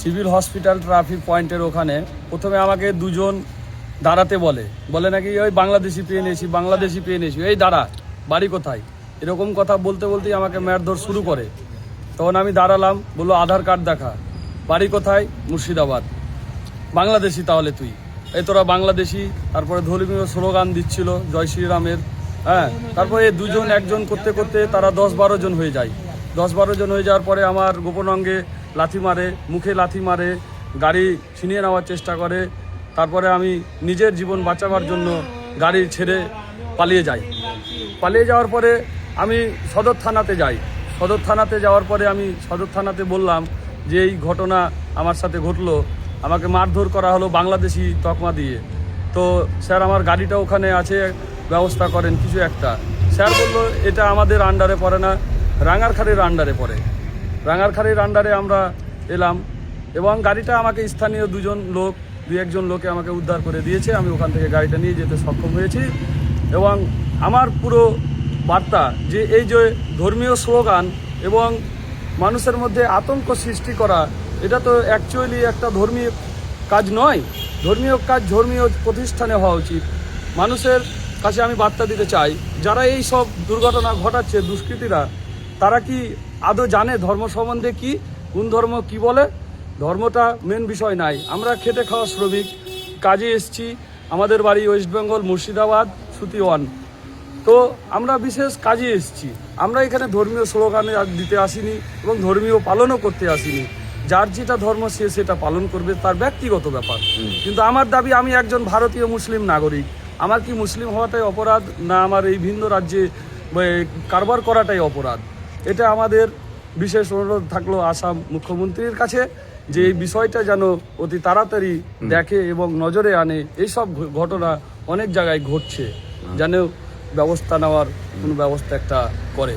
Civil hospital traffic পয়েন্টের ওখানে প্রথমে আমাকে দুজন দাঁড়াতে বলে। বলে নাকি, ওই বাংলাদেশি পেয়ে নিয়েছি, বাংলাদেশি পেয়ে নিয়েছি। এই দাঁড়া, বাড়ি কোথায়? এরকম কথা বলতে বলতেই আমাকে মারধর শুরু করে। তখন আমি দাঁড়ালাম, বলল, আধার কার্ড দেখা। বাড়ি কোথায়? মুর্শিদাবাদ। বাংলাদেশি তাহলে তুই। এই তোরা বাংলাদেশি, তারপরে ধর্মীয় স্লোগান দিচ্ছিল, জয় শ্রীরামের। হ্যাঁ তারপরে দুজন, একজন করতে করতে তারা দশ বারো জন হয়ে যায়। দশ বারো জন হয়ে যাওয়ার পরে আমার গোপন অঙ্গে লাথি মারে, মুখে লাথি মারে, গাড়ি ছিনিয়ে নেওয়ার চেষ্টা করে। তারপরে আমি নিজের জীবন বাঁচাবার জন্য গাড়ি ছেড়ে পালিয়ে যাই। পালিয়ে যাওয়ার পরে আমি সদর থানাতে যাই। সদর থানাতে যাওয়ার পরে আমি সদর থানাতে বললাম যে এই ঘটনা আমার সাথে ঘটলো। আমাকে মারধর করা হলো বাংলাদেশি তকমা দিয়ে। তো স্যার, আমার গাড়িটা ওখানে আছে, ব্যবস্থা করেন কিছু একটা। স্যার বলল, এটা আমাদের আন্ডারে পড়ে না। রাঙারখাড়ির আন্ডারে পড়ে। রাঙারখাড়ির আন্ডারে আমরা এলাম এবং গাড়িটা আমাকে স্থানীয় দুজন লোক দু একজন লোকে আমাকে উদ্ধার করে দিয়েছে। আমি ওখান থেকে গাড়িটা নিয়ে যেতে সক্ষম হয়েছি এবং আমার পুরো বার্তা যে এই যে ধর্মীয় স্লোগান এবং মানুষের মধ্যে আতঙ্ক সৃষ্টি করা, এটা তো অ্যাকচুয়ালি একটা ধর্মীয় কাজ নয়। ধর্মীয় কাজ ধর্মীয় প্রতিষ্ঠানে হওয়া উচিত। মানুষের কাছে আমি বার্তা দিতে চাই, যারা এই সব দুর্ঘটনা ঘটাচ্ছে, দুষ্কৃতীরা তারা কি আদৌ জানে ধর্ম সম্বন্ধে কি? কোন ধর্ম কি বলে? ধর্মটা মেন বিষয় নাই। আমরা খেটে খাওয়া শ্রমিক। কাজে এসছি। আমাদের বাড়ি ওয়েস্ট বেঙ্গল মুর্শিদাবাদ সুতি ওয়ান তো আমরা বিশেষ কাজে এসেছি। আমরা এখানে ধর্মীয় স্লোগান দিতে আসিনি এবং ধর্মীয় পালনও করতে আসিনি। যার যেটা ধর্ম সে সেটা পালন করবে তার ব্যক্তিগত ব্যাপার। কিন্তু আমার দাবি আমি একজন ভারতীয় মুসলিম নাগরিক। আমার কি মুসলিম হওয়াটাই অপরাধ? না আমার এই ভিন্ন রাজ্যে কারবার করাটাই অপরাধ। এটা আমাদের বিশেষ অনুরোধ থাকল আসাম মুখ্যমন্ত্রীর কাছে যে এই বিষয়টা যেন অতি তাড়াতাড়ি দেখে এবং নজরে আনে। এইসব ঘটনা অনেক জায়গায় ঘটছে যেন ব্যবস্থা নেওয়ার কোনো ব্যবস্থা একটা করে।